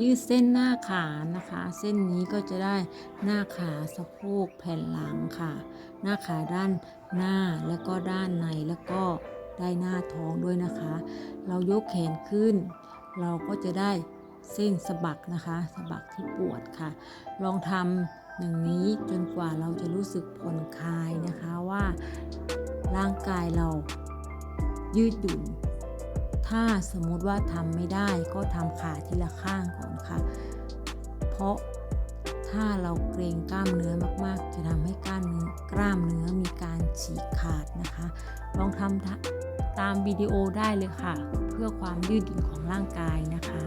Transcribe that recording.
ยืดเส้นหน้าขานะคะ เส้นนี้ก็จะได้หน้าขาสะโพกแผ่นหลังค่ะ หน้าขาด้านหน้าแล้วก็ด้านในแล้วก็ได้หน้าท้องด้วยนะคะ เรายกแขนขึ้น เราก็จะได้เส้นสะบักนะคะสะบักที่ปวดค่ะ ลองทำอย่างนี้จนกว่าเราจะรู้สึกผ่อนคลายนะคะว่าร่างกายเรายืดหยุ่น ถ้าสมมุติว่าทำไม่ได้ก็ทำขาทีละข้างก่อนค่ะ เพราะถ้าเราเกรงกล้ามเนื้อมากๆ จะทำให้กล้ามเนื้อกล้ามเนื้อมีการฉีกขาดนะคะ ลองทำตามวิดีโอได้เลยค่ะ เพื่อความยืดหยุ่นของร่างกายนะคะ